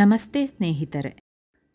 ನಮಸ್ತೆ ಸ್ನೇಹಿತರೆ.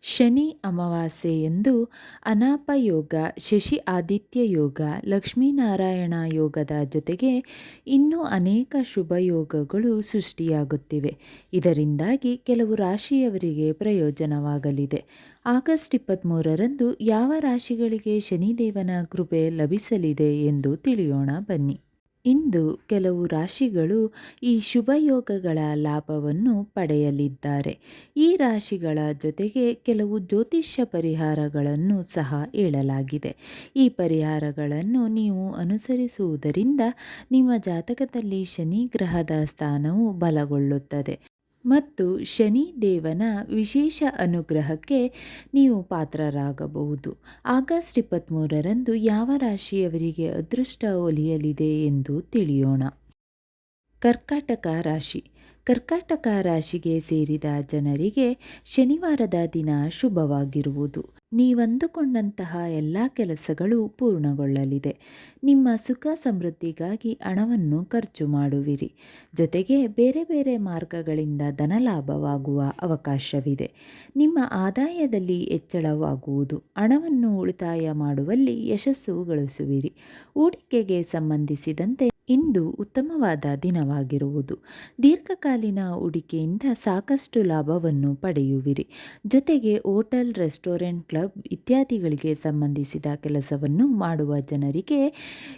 ಶನಿ ಅಮಾವಾಸ್ಯೆ ಎಂದು ಅನಾಪ ಯೋಗ ಶಶಿ ಆದಿತ್ಯ ಯೋಗ ಲಕ್ಷ್ಮೀನಾರಾಯಣ ಯೋಗದ ಜೊತೆಗೆ ಇನ್ನೂ ಅನೇಕ ಶುಭ ಯೋಗಗಳು ಸೃಷ್ಟಿಯಾಗುತ್ತಿವೆ. ಇದರಿಂದಾಗಿ ಕೆಲವು ರಾಶಿಯವರಿಗೆ ಪ್ರಯೋಜನವಾಗಲಿದೆ. ಆಗಸ್ಟ್ ಇಪ್ಪತ್ತ್ಮೂರರಂದು ಯಾವ ರಾಶಿಗಳಿಗೆ ಶನಿದೇವನ ಕೃಪೆ ಲಭಿಸಲಿದೆ ಎಂದು ತಿಳಿಯೋಣ ಬನ್ನಿ. ಇಂದು ಕೆಲವು ರಾಶಿಗಳು ಈ ಶುಭಯೋಗಗಳ ಲಾಭವನ್ನು ಪಡೆಯಲಿದ್ದಾರೆ. ಈ ರಾಶಿಗಳ ಜೊತೆಗೆ ಕೆಲವು ಜ್ಯೋತಿಷ್ಯ ಪರಿಹಾರಗಳನ್ನು ಸಹ ಹೇಳಲಾಗಿದೆ. ಈ ಪರಿಹಾರಗಳನ್ನು ನೀವು ಅನುಸರಿಸುವುದರಿಂದ ನಿಮ್ಮ ಜಾತಕದಲ್ಲಿ ಶನಿ ಗ್ರಹದ ಸ್ಥಾನವು ಬಲಗೊಳ್ಳುತ್ತದೆ. ಮತ್ತು ಶನಿ ದೇವನ ವಿಶೇಷ ಅನುಗ್ರಹಕ್ಕೆ ನೀವು ಪಾತ್ರರಾಗಬಹುದು. ಆಗಸ್ಟ್ ಇಪ್ಪತ್ತ್ಮೂರರಂದು ಯಾವ ರಾಶಿಯವರಿಗೆ ಅದೃಷ್ಟ ಒಲಿಯಲಿದೆ ಎಂದು ತಿಳಿಯೋಣ. ಕರ್ಕಾಟಕ ರಾಶಿ. ಕರ್ಕಾಟಕ ರಾಶಿಗೆ ಸೇರಿದ ಜನರಿಗೆ ಶನಿವಾರದ ದಿನ ಶುಭವಾಗಿರುವುದು. ನೀವಂದುಕೊಂಡಂತಹ ಎಲ್ಲ ಕೆಲಸಗಳು ಪೂರ್ಣಗೊಳ್ಳಲಿದೆ. ನಿಮ್ಮ ಸುಖ ಸಮೃದ್ಧಿಗಾಗಿ ಹಣವನ್ನು ಖರ್ಚು ಮಾಡುವಿರಿ. ಜೊತೆಗೆ ಬೇರೆ ಬೇರೆ ಮಾರ್ಗಗಳಿಂದ ಧನಲಾಭವಾಗುವ ಅವಕಾಶವಿದೆ. ನಿಮ್ಮ ಆದಾಯದಲ್ಲಿ ಹೆಚ್ಚಳವಾಗುವುದು. ಹಣವನ್ನು ಉಳಿತಾಯ ಮಾಡುವಲ್ಲಿ ಯಶಸ್ಸು ಗಳಿಸುವಿರಿ. ಹೂಡಿಕೆಗೆ ಸಂಬಂಧಿಸಿದಂತೆ ಇಂದು ಉತ್ತಮವಾದ ದಿನವಾಗಿರುವುದು. ದೀರ್ಘಕಾಲೀನ ಹೂಡಿಕೆಯಿಂದ ಸಾಕಷ್ಟು ಲಾಭವನ್ನು ಪಡೆಯುವಿರಿ. ಜೊತೆಗೆ ಹೋಟೆಲ್, ರೆಸ್ಟೋರೆಂಟ್, ಕ್ಲಬ್ ಇತ್ಯಾದಿಗಳಿಗೆ ಸಂಬಂಧಿಸಿದ ಕೆಲಸವನ್ನು ಮಾಡುವ ಜನರಿಗೆ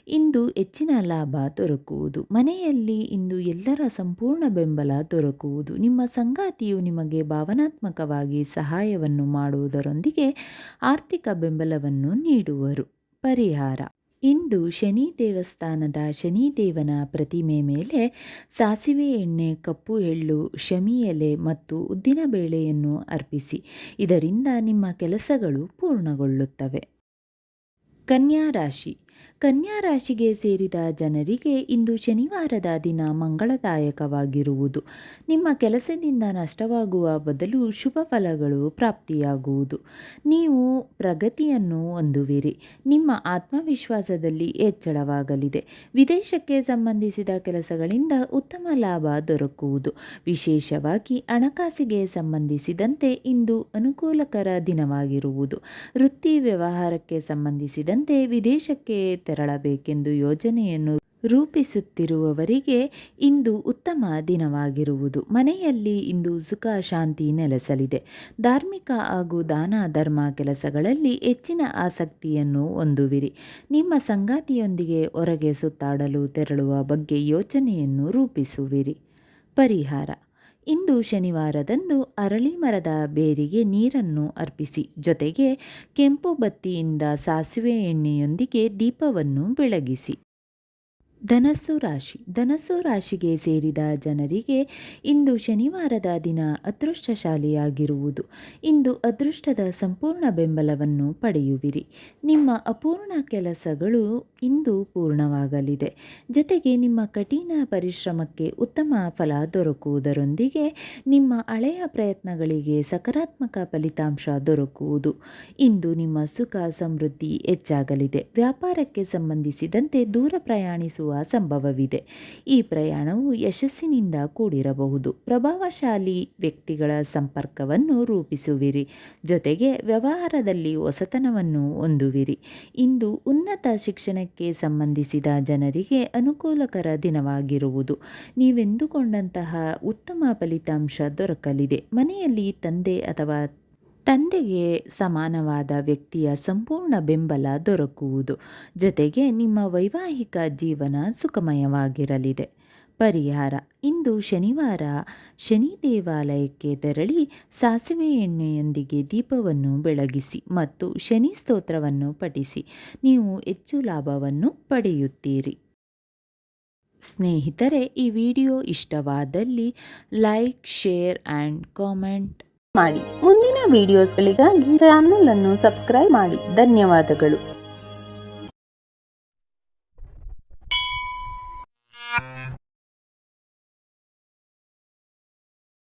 ಇಂದು ಹೆಚ್ಚಿನ ಲಾಭ ದೊರಕುವುದು. ಮನೆಯಲ್ಲಿ ಇಂದು ಎಲ್ಲರ ಸಂಪೂರ್ಣ ಬೆಂಬಲ ದೊರಕುವುದು. ನಿಮ್ಮ ಸಂಗಾತಿಯು ನಿಮಗೆ ಭಾವನಾತ್ಮಕವಾಗಿ ಸಹಾಯವನ್ನು ಮಾಡುವುದರೊಂದಿಗೆ ಆರ್ಥಿಕ ಬೆಂಬಲವನ್ನು ನೀಡುವರು. ಪರಿಹಾರ. ಇಂದು ಶನಿ ದೇವಸ್ಥಾನದ ಶನಿದೇವನ ಪ್ರತಿಮೆ ಮೇಲೆ ಸಾಸಿವೆ ಎಣ್ಣೆ, ಕಪ್ಪು ಎಳ್ಳು, ಶಮಿ ಎಲೆ ಮತ್ತು ಉದ್ದಿನಬೇಳೆಯನ್ನು ಅರ್ಪಿಸಿ. ಇದರಿಂದ ನಿಮ್ಮ ಕೆಲಸಗಳು ಪೂರ್ಣಗೊಳ್ಳುತ್ತವೆ. ಕನ್ಯಾ ರಾಶಿ. ಕನ್ಯಾ ರಾಶಿಗೆ ಸೇರಿದ ಜನರಿಗೆ ಇಂದು ಶನಿವಾರದ ದಿನ ಮಂಗಳದಾಯಕವಾಗಿರುವುದು. ನಿಮ್ಮ ಕೆಲಸದಿಂದ ನಷ್ಟವಾಗುವ ಬದಲು ಶುಭ ಫಲಗಳು ಪ್ರಾಪ್ತಿಯಾಗುವುದು. ನೀವು ಪ್ರಗತಿಯನ್ನು ಹೊಂದುವಿರಿ. ನಿಮ್ಮ ಆತ್ಮವಿಶ್ವಾಸದಲ್ಲಿ ಹೆಚ್ಚಳವಾಗಲಿದೆ. ವಿದೇಶಕ್ಕೆ ಸಂಬಂಧಿಸಿದ ಕೆಲಸಗಳಿಂದ ಉತ್ತಮ ಲಾಭ ದೊರಕುವುದು. ವಿಶೇಷವಾಗಿ ಹಣಕಾಸಿಗೆ ಸಂಬಂಧಿಸಿದಂತೆ ಇಂದು ಅನುಕೂಲಕರ ದಿನವಾಗಿರುವುದು. ವೃತ್ತಿ ವ್ಯವಹಾರಕ್ಕೆ ಸಂಬಂಧಿಸಿದಂತೆ ವಿದೇಶಕ್ಕೆ ತೆರಳಬೇಕೆಂದು ಯೋಜನೆಯನ್ನು ರೂಪಿಸುತ್ತಿರುವವರಿಗೆ ಇಂದು ಉತ್ತಮ ದಿನವಾಗಿರುವುದು. ಮನೆಯಲ್ಲಿ ಇಂದು ಸುಖ, ಶಾಂತಿ ನೆಲೆಸಲಿದೆ. ಧಾರ್ಮಿಕ ಹಾಗೂ ದಾನ ಧರ್ಮ ಕೆಲಸಗಳಲ್ಲಿ ಹೆಚ್ಚಿನ ಆಸಕ್ತಿಯನ್ನು ಹೊಂದುವಿರಿ. ನಿಮ್ಮ ಸಂಗಾತಿಯೊಂದಿಗೆ ಹೊರಗೆ ಸುತ್ತಾಡಲು ತೆರಳುವ ಬಗ್ಗೆ ಯೋಚನೆಯನ್ನು ರೂಪಿಸುವಿರಿ. ಪರಿಹಾರ ಇಂದು ಶನಿವಾರದಂದು ಅರಳಿ ಮರದ ಬೇರಿಗೆ ನೀರನ್ನು ಅರ್ಪಿಸಿ ಜೊತೆಗೆ ಕೆಂಪು ಬತ್ತಿಯಿಂದ ಸಾಸಿವೆ ಎಣ್ಣೆಯೊಂದಿಗೆ ದೀಪವನ್ನು ಬೆಳಗಿಸಿ. ಧನಸ್ಸು ರಾಶಿ. ಧನಸ್ಸು ರಾಶಿಗೆ ಸೇರಿದ ಜನರಿಗೆ ಇಂದು ಶನಿವಾರದ ದಿನ ಅದೃಷ್ಟಶಾಲಿಯಾಗಿರುವುದು. ಇಂದು ಅದೃಷ್ಟದ ಸಂಪೂರ್ಣ ಬೆಂಬಲವನ್ನು ಪಡೆಯುವಿರಿ. ನಿಮ್ಮ ಅಪೂರ್ಣ ಕೆಲಸಗಳು ಇಂದು ಪೂರ್ಣವಾಗಲಿದೆ. ಜೊತೆಗೆ ನಿಮ್ಮ ಕಠಿಣ ಪರಿಶ್ರಮಕ್ಕೆ ಉತ್ತಮ ಫಲ ದೊರಕುವುದರೊಂದಿಗೆ ನಿಮ್ಮ ಹಳೆಯ ಪ್ರಯತ್ನಗಳಿಗೆ ಸಕಾರಾತ್ಮಕ ಫಲಿತಾಂಶ ದೊರಕುವುದು. ಇಂದು ನಿಮ್ಮ ಸುಖ ಸಮೃದ್ಧಿ ಹೆಚ್ಚಾಗಲಿದೆ. ವ್ಯಾಪಾರಕ್ಕೆ ಸಂಬಂಧಿಸಿದಂತೆ ದೂರ ಪ್ರಯಾಣಿಸುವ ಸಂಭವವಿದೆ. ಈ ಪ್ರಯಾಣವು ಯಶಸ್ಸಿನಿಂದ ಕೂಡಿರಬಹುದು. ಪ್ರಭಾವಶಾಲಿ ವ್ಯಕ್ತಿಗಳ ಸಂಪರ್ಕವನ್ನು ರೂಪಿಸುವಿರಿ. ಜೊತೆಗೆ ವ್ಯವಹಾರದಲ್ಲಿ ಹೊಸತನವನ್ನು ಹೊಂದುವಿರಿ. ಇಂದು ಉನ್ನತ ಶಿಕ್ಷಣಕ್ಕೆ ಸಂಬಂಧಿಸಿದ ಜನರಿಗೆ ಅನುಕೂಲಕರ ದಿನವಾಗಿರುವುದು. ನೀವೆಂದುಕೊಂಡಂತಹ ಉತ್ತಮ ಫಲಿತಾಂಶ ದೊರಕಲಿದೆ. ಮನೆಯಲ್ಲಿ ತಂದೆ ಅಥವಾ ತಂದೆಗೆ ಸಮಾನವಾದ ವ್ಯಕ್ತಿಯ ಸಂಪೂರ್ಣ ಬೆಂಬಲ ದೊರಕುವುದು. ಜೊತೆಗೆ ನಿಮ್ಮ ವೈವಾಹಿಕ ಜೀವನ ಸುಖಮಯವಾಗಿರಲಿದೆ. ಪರಿಹಾರ. ಇಂದು ಶನಿವಾರ. ಶನಿ ದೇವಾಲಯಕ್ಕೆ ತೆರಳಿ ಸಾಸಿವೆ ಎಣ್ಣೆಯೊಂದಿಗೆ ದೀಪವನ್ನು ಬೆಳಗಿಸಿ ಮತ್ತು ಶನಿ ಸ್ತೋತ್ರವನ್ನು ಪಠಿಸಿ. ನೀವು ಹೆಚ್ಚು ಲಾಭವನ್ನು ಪಡೆಯುತ್ತೀರಿ. ಸ್ನೇಹಿತರೆ, ಈ ವಿಡಿಯೋ ಇಷ್ಟವಾದಲ್ಲಿ ಲೈಕ್, ಶೇರ್ ಆ್ಯಂಡ್ ಕಾಮೆಂಟ್. ಮಾಡಿ. ಮುಂದಿನ ವಿಡಿಯೋಸ್ಗಳಿಗಾಗಿ ಚಾನಲ್ ಅನ್ನು ಸಬ್ಸ್ಕ್ರೈಬ್ ಮಾಡಿ. ಧನ್ಯವಾದಗಳು.